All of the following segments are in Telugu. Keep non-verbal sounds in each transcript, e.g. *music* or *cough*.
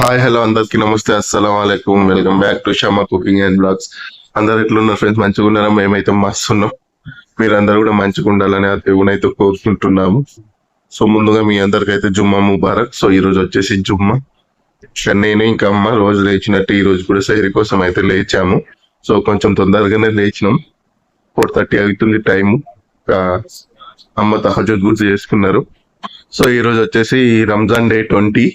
హాయ్ హలో అందరికి నమస్తే అస్సలం వాలేకుమ్ welcome back to Shama cooking and blogs అందరు ఎట్లున్నారు ఫ్రెండ్స్ మంచిగా ఉన్నారా? మేమైతే మస్తున్నాం. మీరందరూ కూడా మంచిగా ఉండాలని ఆ దేవునైతే కోరుకుంటున్నాము. సో ముందుగా మీ అందరికైతే జుమ్మా ముబారక్. సో ఈ రోజు వచ్చేసి జుమ్మా. నేను ఇంకా అమ్మ రోజు లేచినట్టు ఈ రోజు కూడా సైరి కోసం అయితే లేచాము. సో కొంచెం తొందరగానే లేచినాం. ఫోర్ థర్టీ అవుతుంది టైము. అమ్మ తహజుద్ గుర్తు చేసుకున్నారు. సో ఈ రోజు వచ్చేసి రంజాన్ డే ట్వంటీ.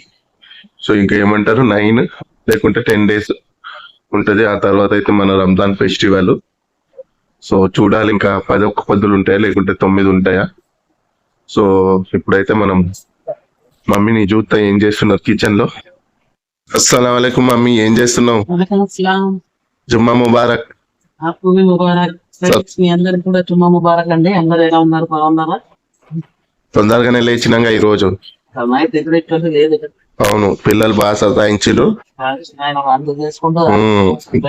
సో ఇంకా ఏమంటారు నైన్ లేకుంటే టెన్ డేస్ ఉంటుంది. ఆ తర్వాత అయితే మన రంజాన్ ఫెస్టివల్ సో చూడాలి ఇంకా పది ఒక్క పద్దులు ఉంటాయా? లేకుంటే తొమ్మిది ఉంటాయా? సో ఇప్పుడైతే మనం మమ్మీని చూస్తా ఏం చేస్తున్నారు కిచెన్లో? అస్సలం మమ్మీ ఏం చేస్తున్నావు? జుమ్మా ముబారక్. జుమ్మా తొందరగానే లేచినాగా ఈ రోజు అవును పిల్లలు బాగా సతాయించారు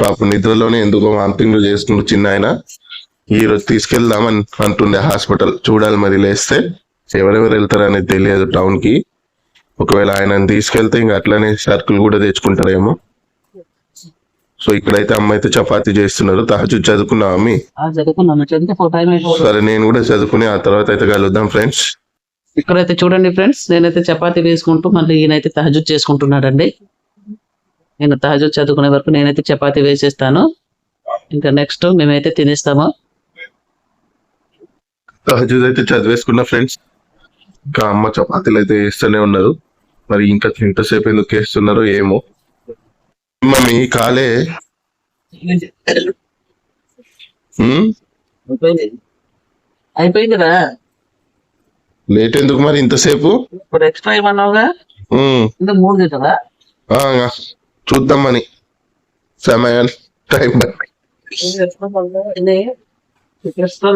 పాప నిద్రలోనే ఎందుకో వాంతింగ్లు చేసుకుంటూ చిన్న ఆయన ఈ రోజు తీసుకెళ్దామని అంటుండే హాస్పిటల్. చూడాలి మరి లేస్తే ఎవరెవరు వెళ్తారు అనేది తెలియదు టౌన్కి ఒకవేళ ఆయన తీసుకెళ్తే ఇంకా అట్లనే సర్కిల్ కూడా తెచ్చుకుంటారేమో. సో ఇక్కడైతే అమ్మ అయితే చపాతీ చేస్తున్నారు. తహజు చదువుకున్నావు అమ్మి? సరే నేను కూడా చదువుకుని ఆ తర్వాత అయితే కలుద్దాం ఫ్రెండ్స్. ఇక్కడైతే చూడండి ఫ్రెండ్స్ నేనైతే చపాతీ వేసుకుంటూ మళ్ళీ ఈయనైతే తహజుద్ చేసుకుంటున్నాడండి. నేను తహజుద్ చదువుకునే వరకు నేనైతే చపాతీ వేసేస్తాను. ఇంకా నెక్స్ట్ మేమైతే తినేస్తాము. తహజుద్ అయితే చదివేసుకున్నా ఫ్రెండ్స్ ఇంకా అమ్మ చపాతీలు అయితే వేస్తూనే ఉన్నారు. మరి ఇంకా ఎంతసేపు ఎందుకు వేస్తున్నారో ఏమో. మమ్మీ కాలే? అయిపోయిందిరా. లేట్ ఎందుకు మరి ఇంతసేపు? ఇప్పుడు ఎక్స్ట్రా ఉమ్, ఇంకా మూడు చూద్దామని సమయం టైం బట్టి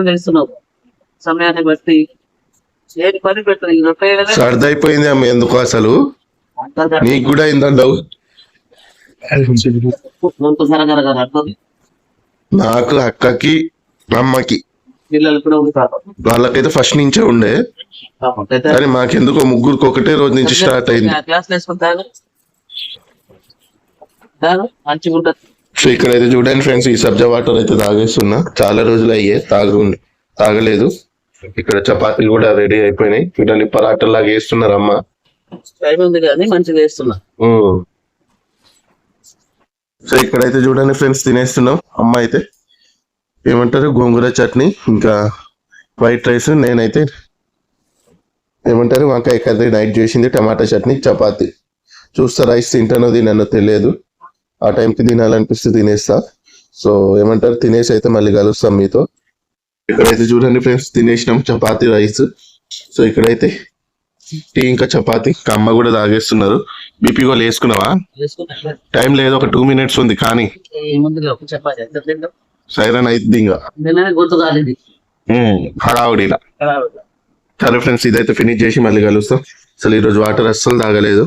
చేస్తున్నావు సమయాన్ని బట్టి. ఏది పని పెట్టదు. సర్దైపోయింది అమ్మ ఎందుకు అసలు. నీకు కూడా అంటుంది. నాకు అక్కకి అమ్మకి. పిల్లలు కూడా ఉంటారు వాళ్ళకైతే ఫస్ట్ నుంచే ఉండే. కానీ మాకెందుకో ముగ్గురికి ఒకటే రోజు నుంచి స్టార్ట్ అయింది. తాగు తాగు మంచిగా ఉంటుంది సో ఇక్కడైతే చూడండి ఫ్రెండ్స్ ఈ సబ్జా వాటర్ అయితే తాగేస్తున్నా. చాలా రోజులు అయ్యే తాగు తాగలేదు. ఇక్కడ చపాతీలు కూడా రెడీ అయిపోయినాయి. చూడండి పరాటలు లాగా వేస్తున్నారు అమ్మ. మంచిగా వేస్తున్నా. సో ఇక్కడైతే చూడండి ఫ్రెండ్స్ తినేస్తున్నాం. అమ్మ అయితే ఏమంటారు? గోంగూర చట్నీ ఇంకా వైట్ రైస్ నేనైతే ఏమంటారు? వంకాయ కర్రీ నైట్ చేసింది టమాటా చట్నీ చపాతి. చూస్తా రైస్ తింటానో తిననో తెలియదు. ఆ టైంకి తినాలనిపిస్తే తినేస్తా. సో ఏమంటారు? తినేసి అయితే మళ్ళీ కలుస్తాం మీతో. ఇక్కడైతే చూడండి ఫ్రెండ్స్ తినేసినాం చపాతి రైస్. సో ఇక్కడైతే టీ ఇంకా చపాతి. ఇంకా అమ్మ కూడా తాగేస్తున్నారు. బీపీ గోల్ వేసుకున్నావా వేసుకున్నా టైం లేదు ఒక టూ మినిట్స్ ఉంది కానీ. సైరన్ అయితే ఇంకా హడావుడిలా. సరే ఫ్రెండ్స్ ఇదైతే ఫినిష్ చేసి మళ్ళీ కలుస్తాం. అసలు ఈరోజు వాటర్ అస్సలు తాగలేదు.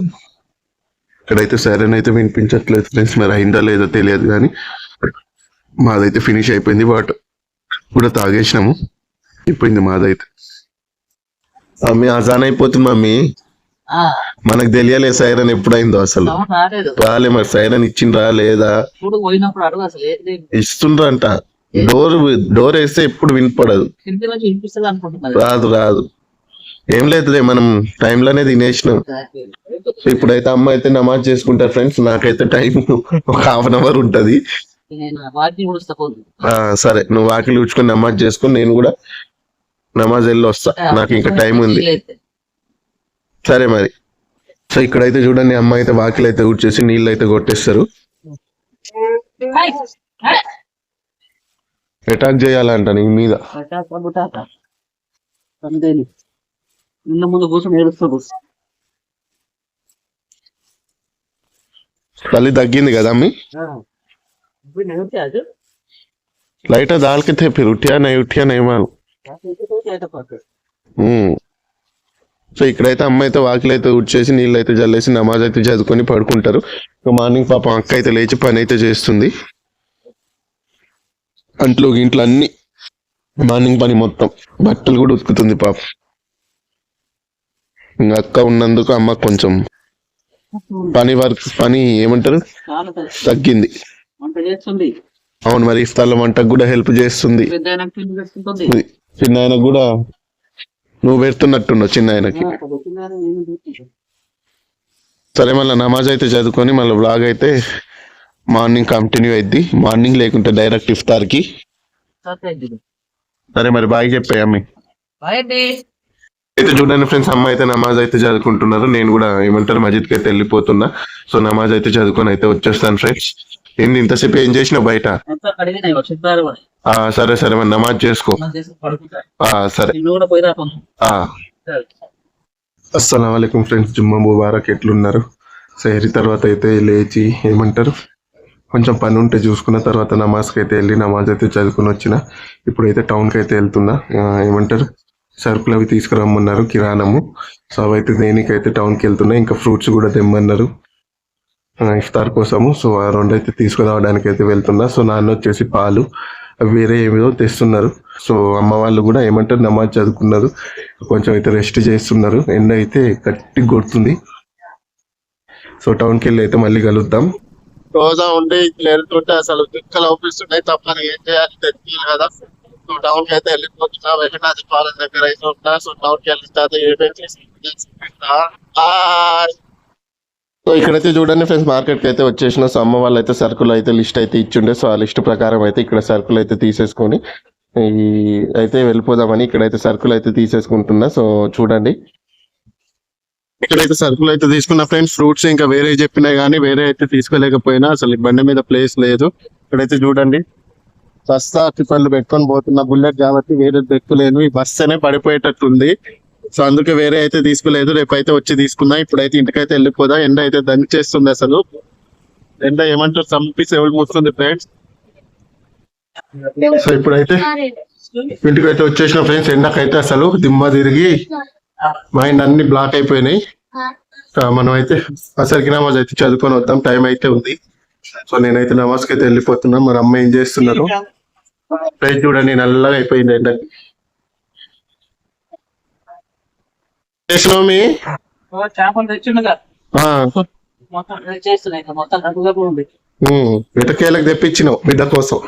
ఇక్కడైతే సైరన్ అయితే వినిపించట్లేదు ఫ్రెండ్స్ మరి అయిందా లేదో తెలియదు కానీ. మాదైతే ఫినిష్ అయిపోయింది వాటర్. కూడా తాగేసినాము. అయిపోయింది మాదైతే. మమ్మీ అజాన్ అయిపోతుంది మమ్మీ. మనకు తెలియలేదు సైరన్ ఎప్పుడైందో అసలు. రాలే మరి సైరన్ ఇచ్చిండ్రా లేదా? ఇస్తుండ్రంట. డోర్ డోర్ వేస్తే ఎప్పుడు వినపడదు. రాదు రాదు. ఏం లేదులే మనం టైంలోనే తినేసినాం. ఇప్పుడైతే అమ్మ అయితే నమాజ్ చేసుకుంటారు ఫ్రెండ్స్ నాకైతే టైం ఒక హాఫ్ అన్ అవర్ ఉంటది. సరే నువ్వు వాకిలి ఉచ్చుకొని నమాజ్ చేసుకొని నేను కూడా నమాజ్ వెళ్ళి వస్తా నాకు ఇంకా టైం ఉంది సరే మరి. సో ఇక్కడైతే చూడండి అమ్మ అయితే వాకిలు అయితే ఊడ్చేసి నీళ్ళు అయితే కొట్టేస్తారు. అటాక్ చేయాలంట నీ మీద. ముందు తల్లి తగ్గింది కదా అమ్మి? లైట్ దాల్కి తెప్పి ఉట్టియా నై ఉట్టియా నై మాలు. సో ఇక్కడైతే అమ్మ అయితే వాకిలు అయితే ఉడ్చేసి నీళ్ళు అయితే జల్లేసి నమాజ్ అయితే చదువుకొని పడుకుంటారు. మార్నింగ్ పాపం అక్క అయితే లేచి పని అయితే చేస్తుంది. అంట్లో ఇంట్లో అన్ని మార్నింగ్ పని మొత్తం. బట్టలు కూడా ఉతుకుతుంది పాపం. ఇంకా అక్క ఉన్నందుకు అమ్మ కొంచెం పని వర్క్ పని ఏమంటారు? తగ్గింది. అవును మరి ఇఫ్తార్ల వంటకు కూడా హెల్ప్ చేస్తుంది. చిన్న కూడా నువ్వు పెడుతున్నట్టున్నావు చిన్న ఆయనకి. సరే మళ్ళీ నమాజ్ అయితే చదువుకొని మళ్ళీ బ్లాగ్ అయితే మార్నింగ్ కంటిన్యూ అయింది మార్నింగ్ లేకుంటే డైరెక్ట్ ఇఫ్తార్కి. సరే మరి బాయ్ చెప్పాయి అమ్మి. అయితే చూడండి ఫ్రెండ్స్ అమ్మ అయితే నమాజ్ అయితే చదువుకుంటున్నారు. నేను కూడా ఏమంటారు మజిద్కి అయితే వెళ్ళిపోతున్నా. సో నమాజ్ అయితే చదువుకొని అయితే వచ్చేస్తాను ఫ్రెండ్స్. ఏంది ఇంతసేపు ఏం చేసినావు బయట? ఆ సరే సరే మరి నమాజ్ చేసుకో. ఆ సరే. అస్సలం అయికం ఫ్రెండ్స్ జుమ్మా ముబారక్ ఎట్లున్నారు? సహరి తర్వాత అయితే లేచి ఏమంటారు? కొంచెం పని ఉంటే చూసుకున్న తర్వాత నమాజ్కి అయితే వెళ్ళి నమాజ్ అయితే చదువుకుని వచ్చిన. ఇప్పుడైతే టౌన్కి అయితే వెళ్తున్నా. ఏమంటారు? సరుకులు అవి తీసుకురమ్మన్నారు కిరాణము. సో అవైతే దేనికైతే టౌన్కి వెళ్తున్నా. ఇంకా ఫ్రూట్స్ కూడా తెమ్మన్నారు. ఇఫ్తార్ కోసము. సో ఆ రెండు అయితే తీసుకురావడానికి అయితే వెళ్తున్నా. సో నాన్న వచ్చేసి పాలు వేరే ఏమేదో తెస్తున్నారు. సో అమ్మ వాళ్ళు కూడా ఏమంటారు నమాజ్ చదువుకున్నారు. కొంచెం అయితే రెస్ట్ చేస్తున్నారు. ఎండ అయితే గట్టి కొడుతుంది. సో టౌన్కి వెళ్ళి అయితే మళ్ళీ కలుద్దాం. రోజా ఉండి ఇట్లా వెళ్తుంటే అసలు దిక్కలు అవుపిస్తున్నాయి తప్ప ఏం చేయాలి తెలియదు కదా. సో టౌన్కి అయితే వెళ్ళిపోతున్నా. వెంకటాద్రి పాలన దగ్గర అయితే ఉన్నా. సో టౌన్కి ఏమేమి చేసి సో ఇక్కడైతే చూడండి ఫ్రెండ్స్ మార్కెట్కి అయితే వచ్చేసిన సో అమ్మ వాళ్ళు అయితే సరుకులు అయితే లిస్ట్ అయితే ఇచ్చిండే. సో ఆ లిస్ట్ ప్రకారం అయితే ఇక్కడ సరుకులు అయితే తీసేసుకొని ఈ అయితే వెళ్ళిపోదామని ఇక్కడైతే సరుకులు అయితే తీసేసుకుంటున్నా. సో చూడండి. ఇక్కడైతే సరుకులు అయితే తీసుకున్న ఫ్రెండ్స్ ఫ్రూట్స్ ఇంకా వేరే చెప్పినా కానీ వేరే అయితే తీసుకోలేకపోయినా అసలు ఈ బండి మీద ప్లేస్ లేదు. ఇక్కడైతే చూడండి. సస్తా టిఫన్లు పెట్టుకొని పోతున్న బుల్లెట్ కాబట్టి వేరే పెట్టుకోలేను ఈ బస్ అనే పడిపోయేటట్టుంది. సో అందుకే వేరే అయితే తీసుకోలేదు రేపు అయితే వచ్చి తీసుకుందాం. ఇప్పుడైతే ఇంటికైతే వెళ్ళిపోదాం. ఎండ అయితే దంచేస్తుంది అసలు. ఎండ ఏమంటారు? చంపి సెవెల్ మూస్తుంది ఫ్రెండ్స్ సో ఇప్పుడైతే ఇంటికి అయితే వచ్చేసిన ఫ్రెండ్స్ ఎండకైతే అసలు దిమ్మ తిరిగి మైండ్ అన్ని బ్లాక్ అయిపోయినాయి. మనం అయితే అసలుకి నమాజ్ అయితే చదువుకొని వద్దాం. టైం అయితే ఉంది. సో నేనైతే నమాజ్కి అయితే వెళ్ళిపోతున్నా. మరి అమ్మ ఏం చేస్తున్నారు? రైట్ చూడండి నల్లగా అయిపోయింది ఎండకి. చేసినావు చేపలు తెచ్చిండగా. మొత్తం చేస్తున్నాయి మొత్తం ఉంది. వెటకేలకు తెప్పించినావు బిడ్డ కోసం.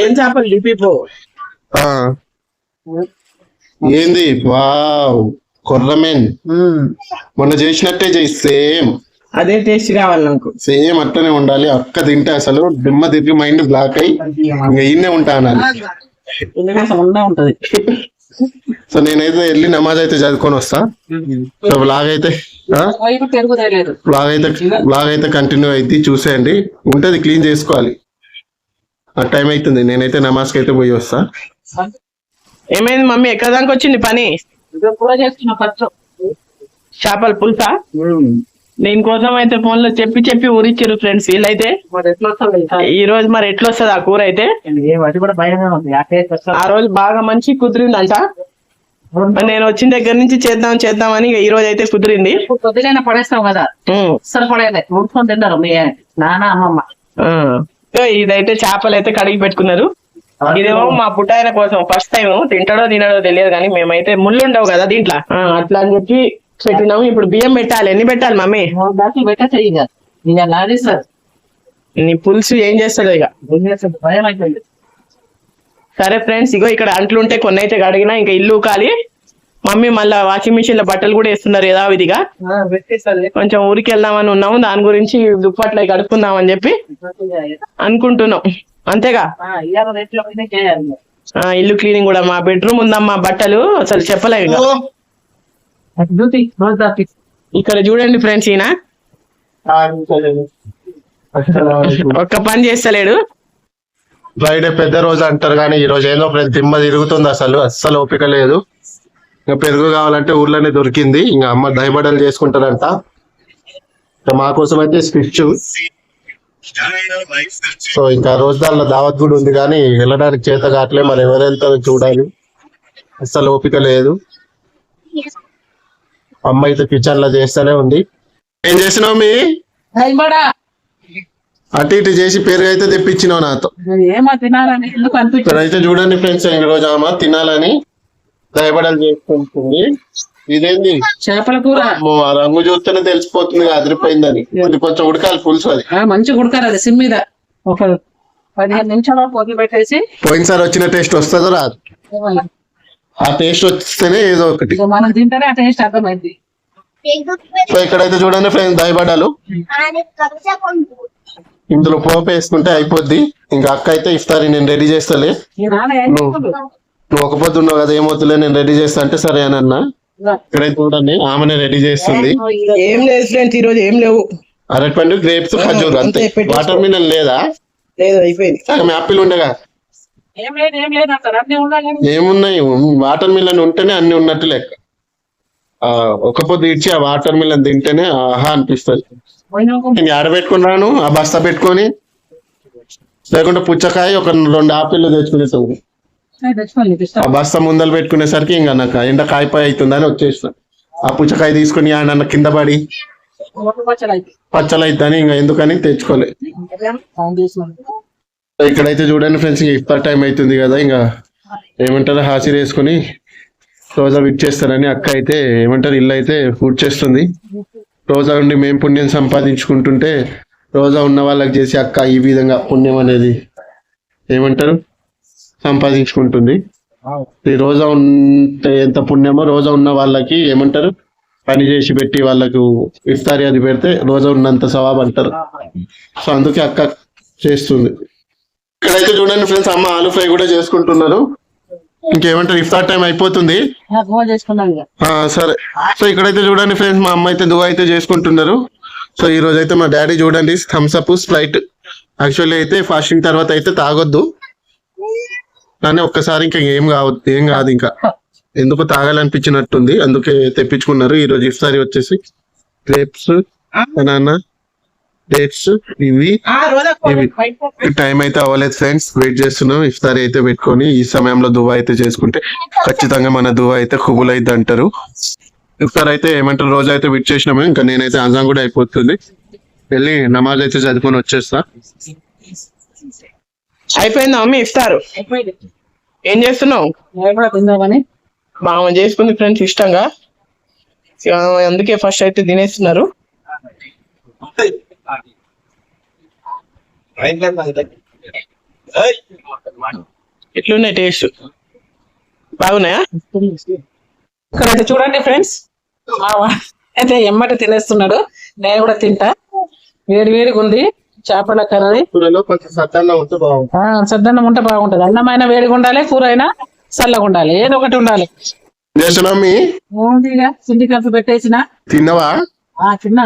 ఏం చేపలు లిపిపో ఆ. ఏంది? వావ్ కొర్రమెన్ మొన్న చేసినట్టే చేయి సేమ్. అదే టేస్ట్ కావాలి నాకు. సేమ్ అట్టనే ఉండాలి అక్క తింటే అసలు దిమ్మ తిరిగి మైండ్ బ్లాక్ అయ్యి ఇంకా ఈయనే ఉంటా అనాలి. ఉంటది. సో నేనైతే వెళ్ళి నమాజ్ అయితే చదువుకొని వస్తా. సో బ్లాగ్ అయితే బ్లాగ్ అయితే బ్లాగ్ అయితే కంటిన్యూ అయితే చూసేయండి. ఉంటది క్లీన్ చేసుకోవాలి. ఆ టైం అవుతుంది నేనైతే నమాజ్కి అయితే పోయి వస్తా. ఏమైంది మమ్మీ ఎక్కడ దానికి వచ్చింది పని? చేస్తున్న చేపల పులుసా? దీనికోసం అయితే ఫోన్లో చెప్పి చెప్పి ఊరిచ్చారు ఫ్రెండ్స్ వీళ్ళైతే. ఈ రోజు మరి ఎట్లా వస్తుంది ఆ కూర అయితే? ఏ వాటి కూడా భయంగా ఉంది. ఆ రోజు బాగా మంచి కుదిరిందంట. నేను వచ్చిన దగ్గర నుంచి చేద్దాం చేద్దామని ఈ రోజు అయితే కుదిరింది. కొద్దిగా పడేస్తాం కదా? అసలు పడేది తిన్నారు మీ నాన్న అమ్మమ్మ. ఆ. సో ఇదైతే చేపలు అయితే కడిగి పెట్టుకున్నారు. ఇదేమో మా పుట్టాయన కోసం ఫస్ట్ టైం తింటాడో తినడో తెలియదు కానీ మేమైతే ముళ్ళు ఉండవు కదా దీంట్లో. అట్లా అని చెప్పి పెట్టినాము ఇప్పుడు బియ్యం పెట్టాలి. ఎన్ని పెట్టాలి మమ్మీ? నీ పులుసు ఏం చేస్తాడు ఇక. భయం అయిపోయింది. సరే ఫ్రెండ్స్ ఇగో ఇక్కడ అంట్లు ఉంటే కొన్ని అయితే కడిగినా ఇంకా ఇల్లు కాలి మమ్మీ మళ్ళీ వాషింగ్ మిషన్లో బట్టలు కూడా వేస్తున్నారు యథావిధిగా పెట్టేస్తారు కొంచెం ఊరికి వెళ్దామని ఉన్నాము. దాని గురించి దుప్పట్లు కడుక్కుందాం అని చెప్పి అనుకుంటున్నాం. అంతేగా? ఇల్లు క్లీనింగ్ కూడా మా బెడ్రూమ్ ఉందమ్మా బట్టలు. అసలు చెప్పలేము ఇక. డ్యూటీ రోజు దాటి ఇక్కడ చూడండి ఫ్రెండ్స్ ఈయన. *laughs* ఒక్క పని చేస్తలేడు. ఫ్రైడే పెద్ద రోజు అంటారు కానీ ఈ రోజు ఏందో ఫ్రెండ్స్ దిమ్మ తిరుగుతుంది అసలు అస్సలు ఓపిక లేదు. ఇంకా పెరుగు కావాలంటే ఊర్లోనే దొరికింది ఇంకా అమ్మ దయబడలు చేసుకుంటారంట. ఇంకా మా కోసం అయితే స్పిచ్ సో ఇంకా రోజు దానిలో దావత్ కూడా ఉంది కానీ వెళ్ళడానికి చేత కావట్లే మరి ఎవరు వెళ్తారో చూడాలి. అస్సలు ఓపిక లేదు. అమ్మ అయితే కిచెన్లో చేస్తూనే ఉంది. ఏం చేసినావు మీ? అటు ఇటు చేసి పెరుగు అయితే తెప్పించినావు నాతో. అయితే చూడండి ఫ్రెండ్స్ ఈ రోజు ఆమె తినాలని. దయబడలు చేసుకుంటుంది. ఇదేంది? చేపల కూర. అమ్మో, ఆ రంగు చూస్తేనే తెలిసిపోతుంది అదిరిపోయిందని. కొంచెం ఉడకాలి పులుసు అది. మంచిగా ఉడకాలి అది సిమ్ మీద. ఒక పదిహేను నిమిషాలు పొద్దు పెట్టేసి. పోయినసారి వచ్చిన టేస్ట్ వస్తుందో రాదు. ఆ టేస్ట్ వస్తేనే ఏదో ఒకటి. మనం తింటేనే ఆ టేస్ట్ అర్థమైంది. సో ఇక్కడైతే చూడండి ఫ్రెండ్స్ దయబడ్డాలు ఇందులో పోపు వేసుకుంటే అయిపోద్ది. ఇంకా అక్క అయితే ఇఫ్తారీ నేను రెడీ చేస్తాలే. నువ్వు ఒక పొద్దు ఉన్నావు కదా ఏమవుతులే నేను రెడీ చేస్తా అంటే సరే అని అన్నా. ఇక్కడైతే చూడండి ఆమెనే రెడీ చేస్తుంది. ఏం లేదు ఫ్రెండ్స్ ఈ రోజు ఏం లేవు. అరటిపండు గ్రేప్స్ ఖర్జూర్ అంతే. వాటర్ మిలన్ లేదా? లేదు అయిపోయింది. యాపిల్ ఉండగా. ఏమున్నాయి? వాటర్ మిలన్ ఉంటేనే అన్ని ఉన్నట్టు లెక్క. ఆ ఒక పొద్దు ఇచ్చి ఆ వాటర్ మిలన్ తింటేనే ఆహా అనిపిస్తుంది. నేను ఆడబెట్టుకున్నాను ఆ బస్తా పెట్టుకొని లేకుంటే పుచ్చకాయ ఒక రెండు ఆపిల్ తెచ్చుకునేసాము ఆ బస్తా ముందలు పెట్టుకునేసరికి ఇంకా నాకు ఎండ కాయపాయ అవుతుందని వచ్చేసిన ఆ పుచ్చకాయ తీసుకుని ఆ నన్ను కింద పడి పచ్చలు అవుతుందని ఇంకా ఎందుకని తెచ్చుకోలే. ఫౌండేషన్ ఇక్కడైతే చూడండి ఫ్రెండ్స్ ఇంకా ఇఫ్తార్ టైం అవుతుంది కదా ఇంకా ఏమంటారు హాసిర్ వేసుకుని రోజా విట్ చేస్తారని అక్క అయితే ఏమంటారు ఇల్లు అయితే ఫుడ్ చేస్తుంది. రోజా ఉండి మేము పుణ్యం సంపాదించుకుంటుంటే రోజా ఉన్న వాళ్ళకి చేసి అక్క ఈ విధంగా పుణ్యం అనేది ఏమంటారు సంపాదించుకుంటుంది. ఈ రోజా ఉంటే ఎంత పుణ్యమో రోజా ఉన్న వాళ్ళకి ఏమంటారు పని చేసి పెట్టి వాళ్ళకు ఇఫ్తారీ అది పెడితే రోజా ఉన్నంత సవాబ్ అంటారు. సో అందుకే అక్క చేస్తుంది. ఇక్కడైతే చూడండి ఫ్రెండ్స్ అమ్మ ఆలు ఫ్రై కూడా చేసుకుంటున్నారు. ఇంకేమంటారు? ఇఫ్తార్ టైం అయిపోతుంది. సరే. సో ఇక్కడైతే చూడండి ఫ్రెండ్స్ మా అమ్మ అయితే దువా అయితే చేసుకుంటున్నారు. సో ఈ రోజు అయితే మా డాడీ చూడండి థమ్స్ అప్ స్ప్రైట్. యాక్చువల్లీ అయితే ఫాస్టింగ్ తర్వాత అయితే తాగొద్దు. కానీ ఒక్కసారి ఇంకా ఏం కావద్దు ఏం కాదు ఇంకా. ఎందుకు తాగాలనిపించినట్టుంది. అందుకే తెప్పించుకున్నారు. ఈ రోజు ఇఫ్తారీ వచ్చేసి. గ్రేప్స్ బనానా డేట్స్ ఇవి. టైం అయితే అవ్వలేదు ఫ్రెండ్స్. వెయిట్ చేస్తున్నాం. ఇఫ్తారీ అయితే పెట్టుకొని ఈ సమయంలో దువా అయితే చేసుకుంటే ఖచ్చితంగా మన దువా అయితే కుబుల్ అయితే అంటారు. ఇఫ్తార్ అయితే ఏమంటారు? రోజు అయితే విట్ చేసినాము. ఇంకా నేనైతే అజాం కూడా అయిపోతుంది. వెళ్ళి నమాజ్ అయితే చదువుకొని వచ్చేస్తా. అయిపోయిందా మమ్మీ ఇస్తారు అయిపోయింది. ఏం చేస్తున్నావు? మామ చేసుకుంది ఫ్రెండ్స్ ఇష్టంగా. అందుకే ఫస్ట్ అయితే తినేస్తున్నారు. ఎట్లున్నాయి టేస్ట్? బాగున్నాయా? ఇక్కడ చూడండి ఫ్రెండ్స్. అయితే ఎమ్మట తినేస్తున్నాడు. నేను కూడా తింటా. వేడి వేడిగా ఉంది. చేపల కర్రీ. సద్దన్నం ఉంటే బాగుంటది. అన్నమైన వేడిగా ఉండాలి కూర అయినా చల్లగా ఉండాలి. ఏదో ఒకటి ఉండాలి. చిండి కలిపి పెట్టేసిన. తిన్నవా? ఆ చిన్న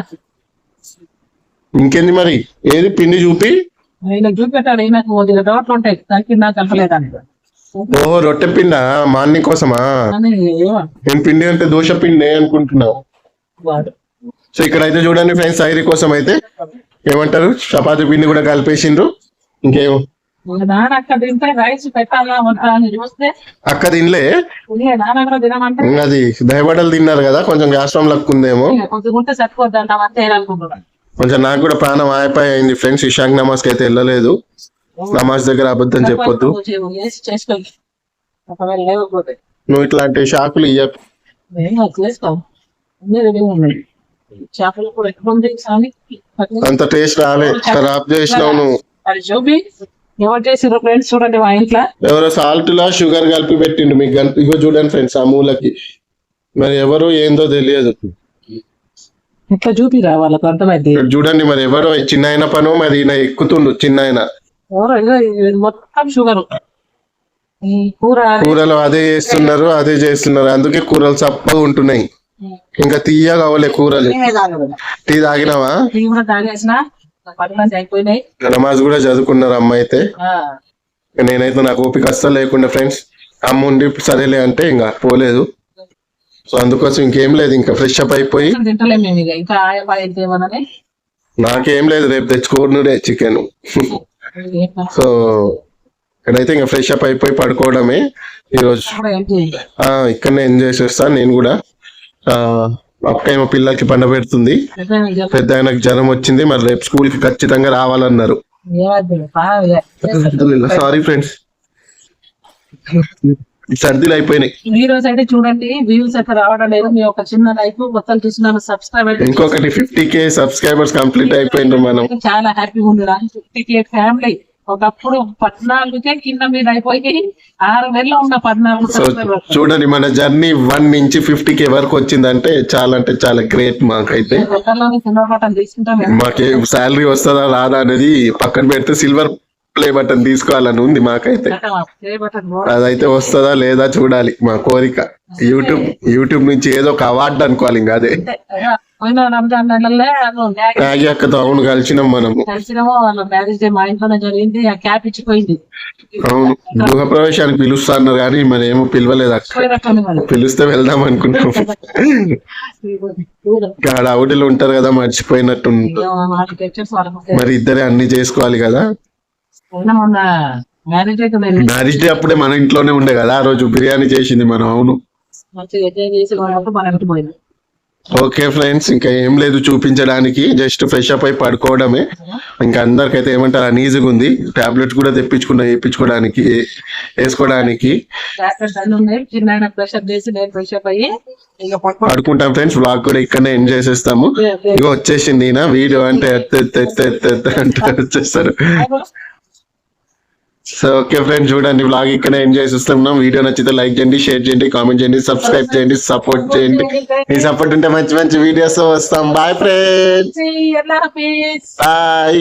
ఇంకేంది మరి? ఏది? పిండి చూపి. చూపెట్టాడు డౌట్లు ఉంటాయి. దానికి నాకు కలపలేదని ఓ రొట్టె పిండా? మార్నింగ్ కోసమా? నేను పిండి అంటే దోశ పిండి అనుకుంటున్నా. సో ఇక్కడైతే చూడండి ఫ్రెండ్స్ ఐరీ కోసం అయితే. ఏమంటారు? చపాతీ పిండి కూడా కలిపేసిండ్రు. ఇంకేమో అక్క తినలే. అది దయబడలు తిన్నారు కదా కొంచెం గ్యాస్ ఫామ్ లక్ ఉందేమో ఇక కొంచెం నాకు కూడా ప్రాణం ఆయిపోయి అయింది ఫ్రెండ్స్ ఇషాక్ నమాజ్కి అయితే వెళ్ళలేదు. నమాజ్ దగ్గర అబద్ధం చెప్పొద్దు. నువ్వు ఇట్లాంటి షాకులు ఇయ్యకు అంత టేస్ట్ రాలే. ఖరాబ్ చేసినావు నువ్వు. ఎవరు చేసిర్రు ఫ్రెండ్స్ చూడండి మా ఇంట్లో ఎవరో సాల్ట్ లా షుగర్ కలిపి పెట్టిండు. మీకు కలిపి ఇగో చూడండి ఫ్రెండ్స్ ఆ మూలకి. మరి ఎవరు ఏందో తెలియదు. ఇట్లా చూపి వాళ్ళకు అర్థమైంది చూడండి మరి ఎవరో చిన్న ఆయన పను మరి ఈయన ఎక్కుతుండు చిన్న ఆయన మొత్తం షుగర్. ఈ కూర అది కూరలు అదే చేస్తున్నారు అదే చేస్తున్నారు. అందుకే కూరలు చప్పగా ఉంటున్నాయి. ఇంకా తీయగా అవలే కూరలు. టీ తాగినావా? నమాజ్ కూడా చదువుకున్నారు అమ్మ అయితే. ఆ, నేనైతే నాకు ఓపిక అస్సలు లేకుండా ఫ్రెండ్స్. అమ్మ ఉండి సరేలే అంటే ఇంకా పోలేదు. సో అందుకోసం ఇంకేం లేదు ఇంకా ఫ్రెష్ అప్ అయిపోయి. నాకేం లేదు రేపు తెచ్చుకోనుడే చికెన్ సో ఇక్కడైతే ఇంకా ఫ్రెష్ అప్ అయిపోయి పడుకోవడమే. ఈరోజు ఇక్కడనే ఎంజాయ్ చేస్తాను నేను కూడా. అక్క ఏమో పిల్లలకి పండ పెడుతుంది. పెద్ద ఆయనకు జ్వరం వచ్చింది మరి రేపు స్కూల్కి ఖచ్చితంగా రావాలన్నారు. సారీ ఫ్రెండ్స్ *laughs* సర్దిలు అయిపోయినాయి. ఈ రోజు అయితే చూడండి వ్యూస్ అయితే రావడం లేదు. మీ ఒక చిన్న లైక్ మొత్తం చూస్తున్నాను సబ్స్క్రైబ్ అయితే ఇంకొకటి ఫిఫ్టీ కే సబ్స్క్రైబర్స్ కంప్లీట్ అయిపోయిండ్రు మనం. *laughs* చాలా హ్యాపీగా ఉంది ఫిఫ్టీ కే ఫ్యామిలీ ఒకప్పుడు పద్నాలుగుకే కింద మీద అయిపోయి ఆరు నెలలు ఉన్న పద్నాలుగు. చూడండి మన జర్నీ వన్ నుంచి ఫిఫ్టీ కే వరకు వచ్చిందంటే చాలా అంటే చాలా గ్రేట్ మాకైతే. మాకే శాలరీ వస్తుందా రాదా అనేది పక్కన పెడితే సిల్వర్ ప్లే బటన్ తీసుకోవాలని ఉంది మాకైతే. అదైతే వస్తుందా లేదా చూడాలి. మా కోరిక. యూట్యూబ్ యూట్యూబ్ నుంచి ఏదో ఒక అవార్డు అనుకోవాలి ఇంకా అదే. అక్కతో అవును కలిసినాం మనము. అవును గృహ ప్రవేశానికి పిలుస్తున్నారు కానీ మరి ఏమో పిలవలేదు అక్క. పిలిస్తే వెళ్దాం అనుకున్నాం ఆడ అవుడిలు ఉంటారు కదా మర్చిపోయినట్టు మరి ఇద్దరే అన్ని చేసుకోవాలి కదా. మ్యారేజ్ డే అప్పుడే మన ఇంట్లోనే ఉండే కదా ఆ రోజు బిర్యానీ చేసింది మనం అవును. ఓకే ఫ్రెండ్స్ ఇంకా ఏం లేదు చూపించడానికి జస్ట్ ఫ్రెష్ అప్ అయి పడుకోవడమే. ఇంకా అందరికైతే ఏమంటారు అనీజీగా ఉంది. టాబ్లెట్స్ కూడా తెప్పించుకున్నా వేయించుకోవడానికి వేసుకోవడానికి. పడుకుంటాం ఫ్రెండ్స్ బ్లాగ్ కూడా ఇక్కడనే ఎండ్ చేసేస్తాము. ఇక వచ్చేసింది ఈయన వీడియో అంటే ఎత్త ఎత్త ఎత్త ఎత్త ఎత్త అంటే వచ్చేస్తారు. సో ఓకే ఫ్రెండ్స్ చూడండి బ్లాగ్ ఇక్కడ ఎండ్ చేసేస్తున్నాం వీడియో నచ్చితే లైక్ చేయండి షేర్ చేయండి కామెంట్ చేయండి సబ్స్క్రైబ్ చేయండి సపోర్ట్ చేయండి. మీ సపోర్ట్ ఉంటే మంచి మంచి వీడియోస్ వస్తాం. Bye friends. బాయ్.